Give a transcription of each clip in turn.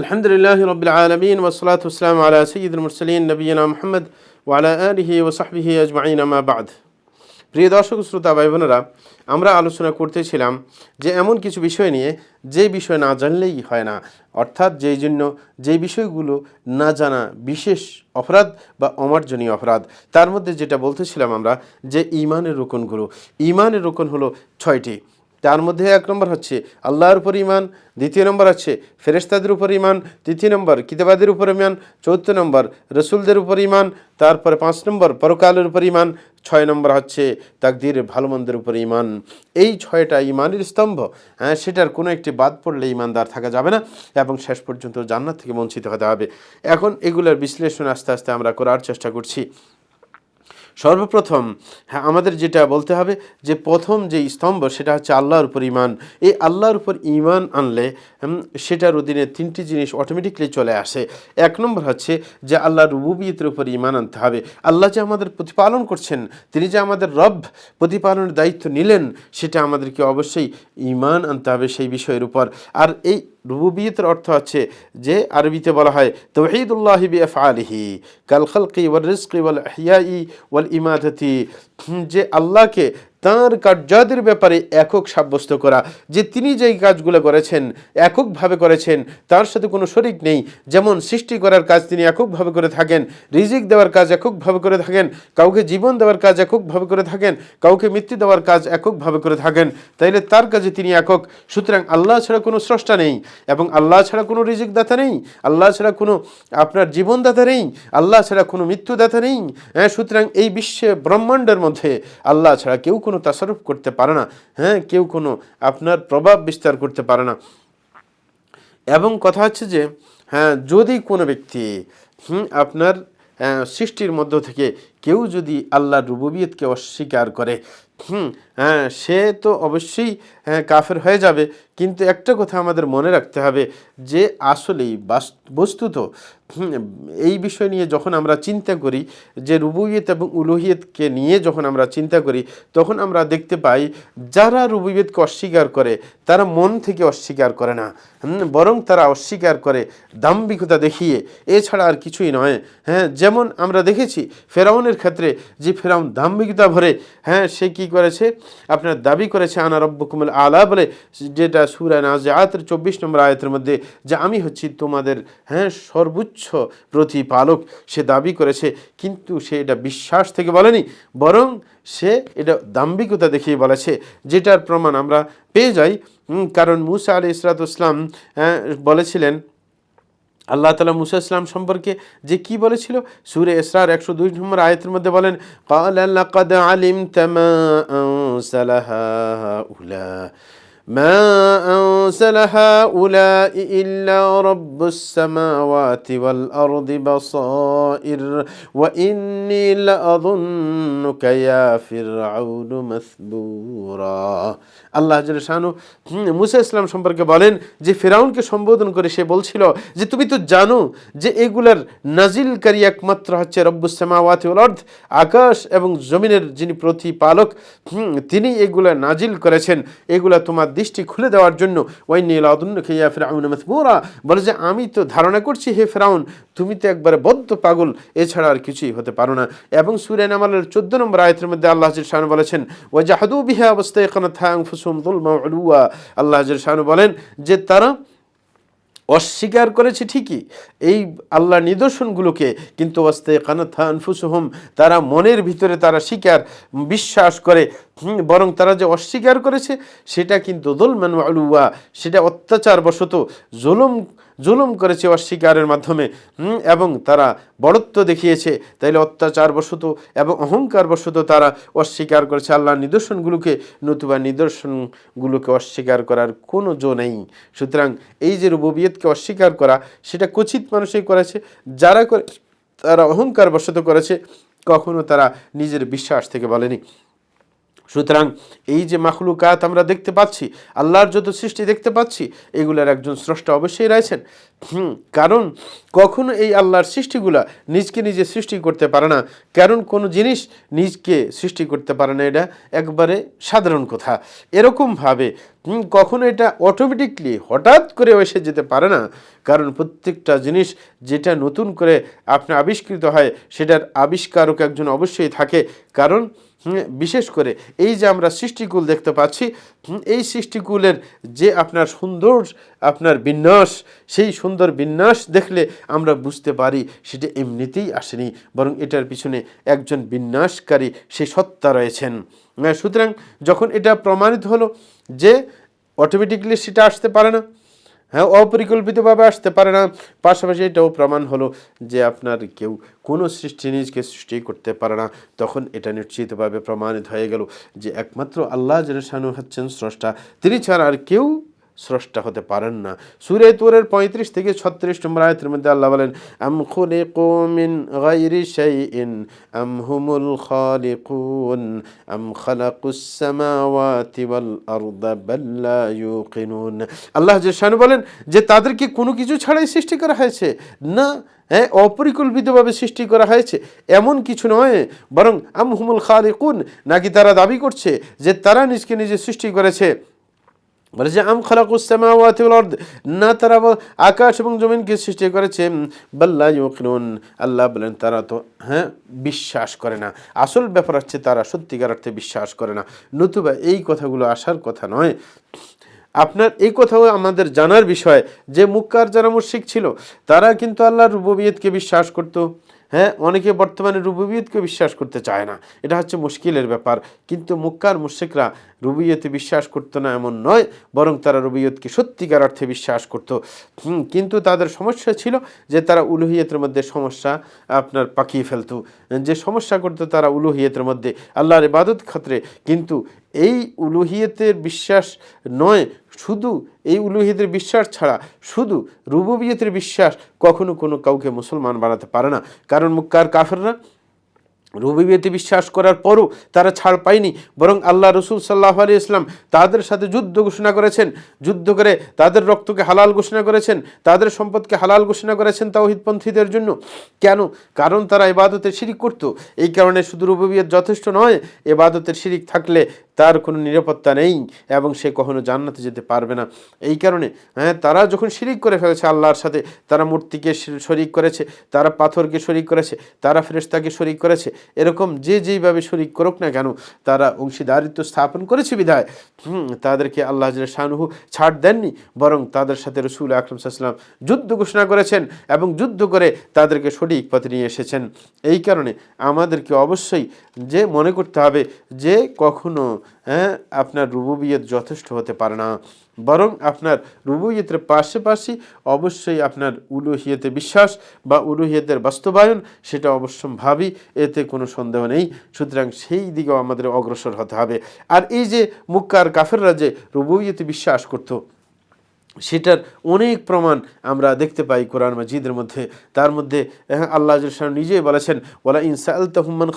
আলহামদুলিল্লাহ রবিল আলমিন ওসলাত ইসলাম আলা সঈদুল মুরসলিন নবীনা মোহাম্মদ ওয়ালা আলহি ওসাহবিহি আজমাইন আমাবাদ প্রিয় দর্শক শ্রোতা ভাই বোনেরা আমরা আলোচনা করতেছিলাম যে এমন কিছু বিষয় নিয়ে, যে বিষয় না জানলেই হয় না। অর্থাৎ যেই জন্য যে বিষয়গুলো না জানা বিশেষ অপরাধ বা অমার্জনীয় অপরাধ, তার মধ্যে যেটা বলতেছিলাম আমরা যে ইমানের রোকনগুলো। ইমানের রোকন হলো ছয়টি। তার মধ্যে এক নম্বর হচ্ছে আল্লাহর উপর ইমান দ্বিতীয় নম্বর হচ্ছে ফেরেস্তাদের উপর ইমান তৃতীয় নম্বর কিতাবাদের উপর ইমান চৌথ নম্বর রসুলদের উপর ইমান তারপরে পাঁচ নম্বর পরকালের উপর ইমান ছয় নম্বর হচ্ছে তাকদির ভালো মন্দের উপর ইমান এই ছয়টা ইমানের স্তম্ভ হ্যাঁ সেটার কোনো একটি বাদ পড়লে ইমানদার থাকা যাবে না এবং শেষ পর্যন্ত জান্নাত থেকে বঞ্চিত হতে হবে। এখন এগুলোর বিশ্লেষণ আস্তে আস্তে আমরা করার চেষ্টা করছি। সর্বপ্রথম হ্যাঁ আমাদের যেটা বলতে হবে যে প্রথম যে স্তম্ভ সেটা হচ্ছে আল্লাহর উপর ইমান এই আল্লাহর উপর ইমান আনলে সেটার অধীনে তিনটি জিনিস অটোমেটিকলি চলে আসে। এক নম্বর হচ্ছে যে আল্লাহর রুবুবিয়তের উপর ইমান আনতে হবে। আল্লাহ যে আমাদের প্রতিপালন করছেন, তিনি যে আমাদের রব প্রতিপালনের দায়িত্ব নিলেন, সেটা আমাদেরকে অবশ্যই ইমান আনতে হবে সেই বিষয়ের উপর। আর এই রুবুবিয়তের অর্থ আছে যে আরবিতে বলা হয় তৌহিদুল্লাহি বি আলহি কাল খালকি ওয়াল রিস্কি ওয়াল হিয়াই ওয়াল ইমাদতি। যে আল্লাহকে তাঁর কার্যাদের ব্যাপারে একক সাব্যস্ত করা, যে তিনি যেই কাজগুলো করেছেন, এককভাবে করেছেন, তার সাথে কোনো শরিক নেই। যেমন সৃষ্টি করার কাজ তিনি এককভাবে করে থাকেন, রিজিক দেওয়ার কাজ এককভাবে করে থাকেন, কাউকে জীবন দেওয়ার কাজ এককভাবে করে থাকেন, কাউকে মৃত্যু দেওয়ার কাজ এককভাবে করে থাকেন, তাইলে তার কাজে তিনি একক। সুতরাং আল্লাহ ছাড়া কোনো স্রষ্টা নেই এবং আল্লাহ ছাড়া কোনো রিজিক দাতা নেই, আল্লাহ ছাড়া কোনো আপনার জীবনদাতা নেই, আল্লাহ ছাড়া কোনো মৃত্যুদাতা নেই। হ্যাঁ সুতরাং এই বিশ্বে ব্রহ্মাণ্ডের মধ্যে আল্লাহ ছাড়া কেউ তাসারুফ করতে পারে না। হ্যাঁ কেউ কোনো আপনার প্রভাব বিস্তার করতে পারে না। এবং কথা হচ্ছে যে হ্যাঁ যদি কোনো ব্যক্তি হুম, আপনার সৃষ্টির মধ্য থেকে কেউ যদি আল্লাহর রুবুবিয়তকে অস্বীকার করে, হুম হ্যাঁ সে তো অবশ্যই হ্যাঁ কাফের হয়ে যাবে। কিন্তু একটা কথা আমাদের মনে রাখতে হবে যে, আসলেই বাস- বস্তুত এই বিষয় নিয়ে যখন আমরা চিন্তা করি, যে রুবুবিয়ত এবং উলুহিয়তকে নিয়ে যখন আমরা চিন্তা করি, তখন আমরা দেখতে পাই, যারা রুবুবিয়তকে অস্বীকার করে, তারা মন থেকে অস্বীকার করে না। বরং তারা অস্বীকার করে দাম্ভিকতা দেখিয়ে। এছাড়া আর কিছুই নয়। হ্যাঁ যেমন আমরা দেখেছি, ফেরাউনের ক্ষেত্রে যে ফেরাউন দাম্ভিকতা ভরে হ্যাঁ সে কি করেছে? আপনার দাবি করেছে, আনা রব্বকুমুল আলা বলে, যেটা সুরা নাজাতের চব্বিশ নম্বর আয়াতের মধ্যে, যে আমি হচ্ছি তোমাদের হ্যাঁ সর্বোচ্চ প্রতিপালক। সে দাবি করেছে, কিন্তু সে এটা বিশ্বাস থেকে বলেনি, বরং সে এটা দাম্ভিকতা দেখিয়ে বলেছে, যেটার প্রমাণ আমরা পেয়ে যাই। কারণ মুসা আলি ইসরাত হ্যাঁ বলেছিলেন আল্লাহ তালা মুসা ইসলাম সম্পর্কে যে কি বলেছিল সুরে ইসরার একশো দুই নম্বর আয়তের মধ্যে বলেন قال لقد علمت ما أنزل هؤلاء ما أنزل هؤلاء إلا رب السماوات والأرض بصائر وإني لأظنك يا فرعون مثبورا আল্লাহ শাহানু মুসা ইসলাম সম্পর্কে বলেন যে ফেরাউনকে সম্বোধন করে সে বলছিল যে তুমি তো জানো যে এগুলার নাজিলকারী একমাত্র হচ্ছে রব্বুসামাওয়াতি অর্ধ আকাশ এবং জমিনের যিনি প্রতিপালক হুম, তিনি এগুলা নাজিল করেছেন এগুলা তোমার দৃষ্টি খুলে দেওয়ার জন্য ওই নীলাদুন্ন খেয়া ফেরাউন মাথমুরা বলে যে, আমি তো ধারণা করছি, হে ফেরাউন, তুমি তো একবারে বদ্ধ পাগল, এছাড়া আর কিছুই হতে পারো না। এবং সুরেন আমালের চোদ্দ নম্বর আয়তের মধ্যে আল্লাহ শাহানু বলেছেন জাহাদু বিহা অবস্থায় এখানে থাং ফুসুম আল্লাহ শাহানু বলেন যে, তারা অস্বীকার করেছে ঠিকই। এই আল্লাহ নিদর্শনগুলোকে কিন্তু অস্তে কানাথা আনফুসহম, তারা মনের ভিতরে তারা স্বীকার, বিশ্বাস করে বরং তারা যে অস্বীকার করেছে, সেটা কিন্তু দোলমান আলুয়া সেটা অত্যাচার বশত জুলুম জুলুম করেছে অস্বীকারের মাধ্যমে এবং তারা বড়ত্ব দেখিয়েছে। তাইলে অত্যাচার বশত এবং অহংকার বশত তারা অস্বীকার করেছে। আল্লাহর নিদর্শনগুলোকে, নতুবা নিদর্শনগুলোকে অস্বীকার করার কোনো জো নেই। সুতরাং এই যে রুববিয়তকে অস্বীকার করা, সেটা কচিত মানুষই করেছে। যারা করে, তারা অহংকার বশত করেছে, কখনো তারা নিজের বিশ্বাস থেকে বলেনি। সুতরাং এই যে মাখলুকাত আমরা দেখতে পাচ্ছি আল্লাহর যত সৃষ্টি দেখতে পাচ্ছি এগুলার একজন স্রষ্টা অবশ্যই রয়েছেন। হুম, কারণ কখনো এই আল্লাহর সৃষ্টিগুলা নিজকে নিজে সৃষ্টি করতে পারে না। কারণ কোনো জিনিস নিজকে সৃষ্টি করতে পারে না এটা একবারে সাধারণ কথা। এরকমভাবে কখনো এটা অটোমেটিকলি হঠাৎ করে এসে যেতে পারে না। কারণ প্রত্যেকটা জিনিস যেটা নতুন করে আপনি আবিষ্কৃত হয় সেটার আবিষ্কারক একজন অবশ্যই থাকে। কারণ বিশেষ করে এই যে আমরা সৃষ্টিকুল দেখতে পাচ্ছি এই সৃষ্টিকুলের যে আপনার সুন্দর আপনার বিন্যাস, সেই সুন্দর বিন্যাস দেখলে আমরা বুঝতে পারি সেটা এমনিতেই আসেনি, বরং এটার পিছনে একজন বিন্যাসকারী, সে সত্তা রয়েছেন। সুতরাং যখন এটা প্রমাণিত হলো যে অটোমেটিকলি সেটা আসতে পারে না হ্যাঁ অপরিকল্পিতভাবে আসতে পারে না। পাশাপাশি এটাও প্রমাণ হলো যে আপনার কেউ কোনো সৃষ্টি নিজকে সৃষ্টি করতে পারে না। তখন এটা নিশ্চিতভাবে প্রমাণিত হয়ে গেল যে একমাত্র আল্লাহ জেরশানু হচ্ছেন স্রষ্টা। তিনি ছাড়া আর কেউ স্রষ্টা হতে পারেন না। সুরে তুরের পঁয়ত্রিশ থেকে ছত্রিশ নম্বর আয়তের মধ্যে আল্লাহ বলেন, আম খুলিকু মিন গায়রি শাইইন, আম হুমুল খালিকুন, আম খালাকুস সামাওয়াতি ওয়াল আরদা লা ইউকিনুন। আল্লাহ জেশানু বলেন, যে তাদেরকে কোনো কিছু ছাড়াই সৃষ্টি করা হয়েছে, না হ্যাঁ অপরিকল্পিতভাবে সৃষ্টি করা হয়েছে, এমন কিছু নয়, বরং আম হুমুল খালিকুন, নাকি তারা দাবি করছে যে তারা নিজকে নিজে সৃষ্টি করেছে। বলে যে, আম খালাকুসামাওয়াতি ওয়াল আরদ। না, তারা আকাশ এবং জমিনকে সৃষ্টি করেছে। বাল্লা ইউকিনুন, আল্লাহ বলেন, তারা তো হ্যাঁ বিশ্বাস করে না। আসল ব্যাপার হচ্ছে, তারা সত্যিকার অর্থে বিশ্বাস করে না। নতুবা এই কথাগুলো আসার কথা নয়। আপনার এই কথাও আমাদের জানার বিষয় যে, মুক্কার যারা মুশরিক ছিল, তারা কিন্তু আল্লাহর রুবুবিয়তকে বিশ্বাস করতো। হ্যাঁ অনেকে বর্তমানে রুবুবিয়তকে বিশ্বাস করতে চায় না। এটা হচ্ছে মুশকিলের ব্যাপার। কিন্তু মুক্কার মুশরিকরা রুবিয়তে বিশ্বাস করতো না এমন নয়, বরং তারা রুবিয়তকে সত্যিকার অর্থে বিশ্বাস করতো। কিন্তু তাদের সমস্যা ছিল যে তারা উলুহিয়তের মধ্যে সমস্যা আপনার পাকিয়ে ফেলতো। যে সমস্যা করতো তারা উলুহিয়তের মধ্যে আল্লাহর ইবাদত ক্ষেত্রে কিন্তু এই উলুহিয়তের বিশ্বাস নয় শুধু এই উলুহিদের বিশ্বাস ছাড়া, শুধু রুবুবিয়তের বিশ্বাস কখনো কোনো কাউকে মুসলমান বানাতে পারে না। কারণ মুক্কার কাফেররা রবিবিয়তে বিশ্বাস করার পরও তারা ছাড় পায়নি, বরং আল্লাহ রসুল সাল্লাহ আলী ইসলাম তাদের সাথে যুদ্ধ ঘোষণা করেছেন। যুদ্ধ করে তাদের রক্তকে হালাল ঘোষণা করেছেন, তাদের সম্পদকে হালাল ঘোষণা করেছেন তাওহিদপন্থীদের জন্য। কেন? কারণ তারা এবাদতের শিরিক করতো। এই কারণে শুধু রুবিয়ত যথেষ্ট নয় এবাদতের শিরিক থাকলে তার কোনো নিরাপত্তা নেই এবং সে কখনো জান্নাতে যেতে পারবে না। এই কারণে হ্যাঁ তারা যখন শিরিক করে ফেলেছে আল্লাহর সাথে তারা মূর্তিকে শরিক করেছে তারা পাথরকে শরিক করেছে তারা ফেরেশতাকে শরিক করেছে এরকম যে যেইভাবে শরিক করুক না কেন তারা অংশীদারিত্ব স্থাপন করেছে বিধায়। হুম, তাদেরকে আল্লাহ শাহনুহু ছাড় দেননি বরং তাদের সাথে রসুল আকরম সাল্লাম যুদ্ধ ঘোষণা করেছেন এবং যুদ্ধ করে তাদেরকে সঠিক পথে নিয়ে এসেছেন। এই কারণে আমাদেরকে অবশ্যই যে মনে করতে হবে যে কখনো হ্যাঁ আপনার রুবুবিয়ত যথেষ্ট হতে পারে না। বরং আপনার রুবুইয়তের পাশাপাশি অবশ্যই আপনার উলুহিয়তে বিশ্বাস বা উলুহিয়তের বাস্তবায়ন, সেটা অবশ্যম্ভাবী এতে কোনো সন্দেহ নেই। সুতরাং সেই দিকেও আমাদের অগ্রসর হতে হবে। আর এই যে মুক্কার কাফেররা যে রুবুইয়তে বিশ্বাস করতো সেটার অনেক প্রমাণ আমরা দেখতে পাই কোরআন মাজিদের মধ্যে। তার মধ্যে হ্যাঁ, আল্লাহ নিজেই বলেছেন ওলা ইনসাল তহমান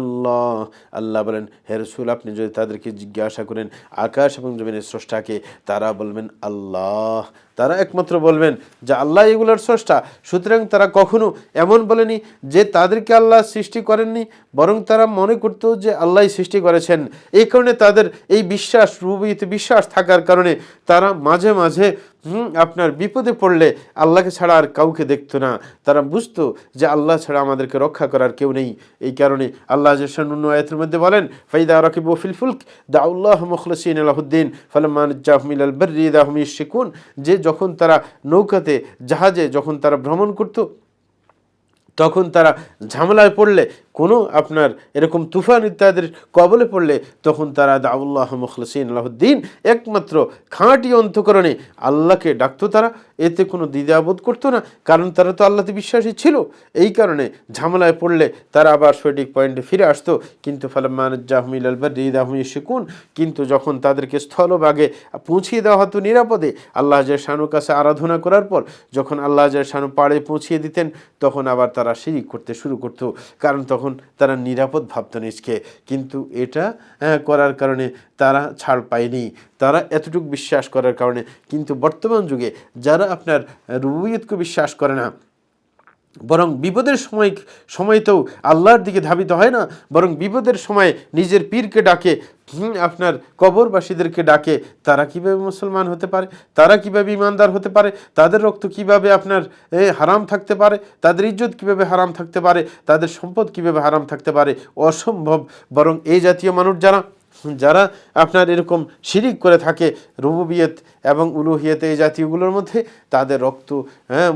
আল্লাহ আল্লাহ বলেন হেরসুল আপনি যদি তাদেরকে জিজ্ঞাসা করেন আকাশ এবং জমিনের স্রষ্টাকে তারা বলবেন আল্লাহ। তারা একমাত্র বলবেন যে আল্লাহ এগুলোর স্রষ্টা, সুতরাং তারা কখনো এমন বলেনি যে তাদেরকে আল্লাহ সৃষ্টি করেননি, বরং তারা মনে করতো যে আল্লাহ সৃষ্টি করেছেন। এই কারণে তাদের এই বিশ্বাস রুবিতে বিশ্বাস থাকার কারণে তারা মাঝে মাঝে আপনার বিপদে পড়লে আল্লাহকে ছাড়া আর কাউকে দেখতো না। তারা বুঝতো যে আল্লাহ ছাড়া আমাদেরকে রক্ষা করার কেউ নেই। এই কারণে আল্লাহ জসানুন্ন আয়াতের মধ্যে বলেন, ফাইদা রাকিব ফিল ফুলক, দাউল্লাহ মুখলসিন আলাহুদ্দিন ফালামান জাহমিল আল বর্রি দাহমি শিকুন যে যখন তারা নৌকাতে, জাহাজে যখন তারা ভ্রমণ করতো, তখন তারা ঝামেলায় পড়লে কোনো আপনার এরকম তুফান ইত্যাদির কবলে পড়লে তখন তারা দাউল্লাহ মুখলসিন, আলাহুদ্দিন, একমাত্র খাঁটি অন্তকরণে আল্লাহকে ডাকতো তারা। এতে কোনো দ্বিধাবোধ করতো না, কারণ তারা তো আল্লাহতে বিশ্বাসী ছিল। এই কারণে ঝামেলায় পড়লে তারা আবার সঠিক পয়েন্টে ফিরে আসতো। কিন্তু ফালামান জাহমিল আলবার রিদাহমি শিকুন কিন্তু যখন তাদেরকে স্থলভাগে পৌঁছিয়ে দেওয়া হতো নিরাপদে, আল্লাহ যে শানুর কাছে আরাধনা করার পর যখন আল্লাহ যে শানু পাড়ে পৌঁছিয়ে দিতেন, তখন আবার তারা শিরিক করতে শুরু করতো। কারণ তখন তারা নিরাপদ ভাবত নিজকে। কিন্তু এটা করার কারণে তারা ছাড় পায়নি। তারা এতটুকু বিশ্বাস করার কারণে। কিন্তু বর্তমান যুগে যারা আপনার রুবুয়তকে বিশ্বাস করে না বরং বিপদের সময়, সময়তেও আল্লাহর দিকে ধাবিত হয় না, বরং বিপদের সময় নিজের পীরকে ডাকে আপনার কবরবাসীদেরকে ডাকে। তারা কীভাবে মুসলমান হতে পারে? তারা কীভাবে ইমানদার হতে পারে? তাদের রক্ত কীভাবে আপনার হারাম থাকতে পারে? তাদের ইজ্জত কীভাবে হারাম থাকতে পারে? তাদের সম্পদ কীভাবে হারাম থাকতে পারে? অসম্ভব। বরং এই জাতীয় মানুষ যারা যারা আপনার এরকম শিরিক করে থাকে, রুবুবিয়ত এবং উলুহিয়ত এই জাতীয়গুলোর মধ্যে, তাদের রক্ত হ্যাঁ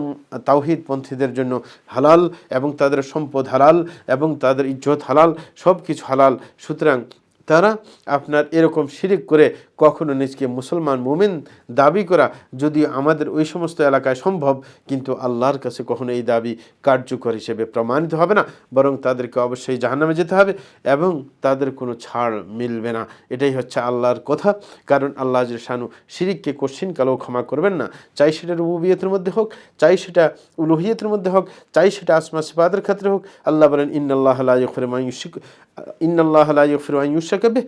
তাওহিদ পন্থীদের জন্য হালাল এবং তাদের সম্পদ হালাল এবং তাদের ইজ্জত হালাল সব কিছু হালাল। সুতরাং তারা আপনার এরকম শিরিক করে কখনো নিজকে মুসলমান মুমিন দাবি করা যদি আমাদের ওই সমস্ত এলাকায় সম্ভব, কিন্তু আল্লাহর কাছে কখনো এই দাবি কার্যকর হিসেবে প্রমাণিত হবে না, বরং তাদেরকে অবশ্যই জাহান্নামে যেতে হবে এবং তাদের কোনো ছাড় মিলবে না। এটাই হচ্ছে আল্লাহর কথা, কারণ আল্লাহ শানু শিরিককে কোশ্চিন কালেও ক্ষমা করবেন না। চাই সেটা রুবিয়তের মধ্যে হোক, চাই সেটা উলুহিয়তের মধ্যে হোক, চাই সেটা আসমা সিফাদের ক্ষেত্রে হোক, আল্লাহ বলেন, ইন্নাল্লাহ লা ইগফিরু মা ইউশরিক ইন্নাল্লাহ লা ইগফিরু আন ইউশরাকা বিহি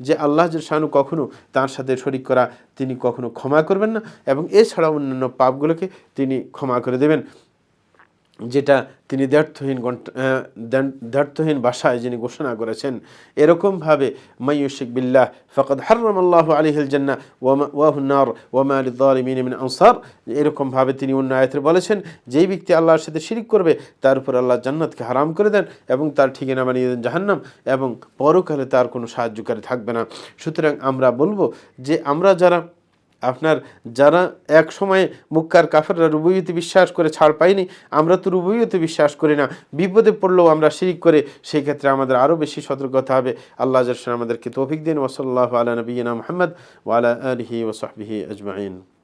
যে আল্লাহ শানু কখনও তার সাথে শরিক করা তিনি কখনও ক্ষমা করবেন না এবং এছাড়া অন্যান্য পাপগুলোকে তিনি ক্ষমা করে দেবেন। যেটা তিনি দ্ব্যর্থহীন দ্ব্যর্থহীন ভাষায় যিনি ঘোষণা করেছেন, এরকমভাবে মাইয়ুশিক বিল্লাহ, ফকদ হাররাম আল্লাহ আলিহিল জান্না ওয়াহুন্নার ওয়ামা মিন আনসার। এরকমভাবে তিনি অন্য আয়াতে বলেছেন, যেই ব্যক্তি আল্লাহর সাথে শিরিক করবে, তার উপর আল্লাহ জান্নাতকে হারাম করে দেন এবং তার ঠিকানা বানিয়ে দেন জাহান্নাম এবং পরকালে তার কোনো সাহায্যকারী থাকবে না। সুতরাং আমরা বলব যে আমরা যারা আপনার যারা এক সময় মুক্কার কাফেররা রুবুইতে বিশ্বাস করে ছাড় পাইনি আমরা তো রুবুইতে বিশ্বাস করি না। বিপদে পড়লেও আমরা শিরিক করে। সেই ক্ষেত্রে আমাদের আরও বেশি সতর্কতা হবে। আল্লাহ জাসন আমাদেরকে তৌফিক দিন। ওসল্লাহ আলা নবীনা মোহাম্মদ ওয়ালা আলহি ওসহবিহি আজমাইন।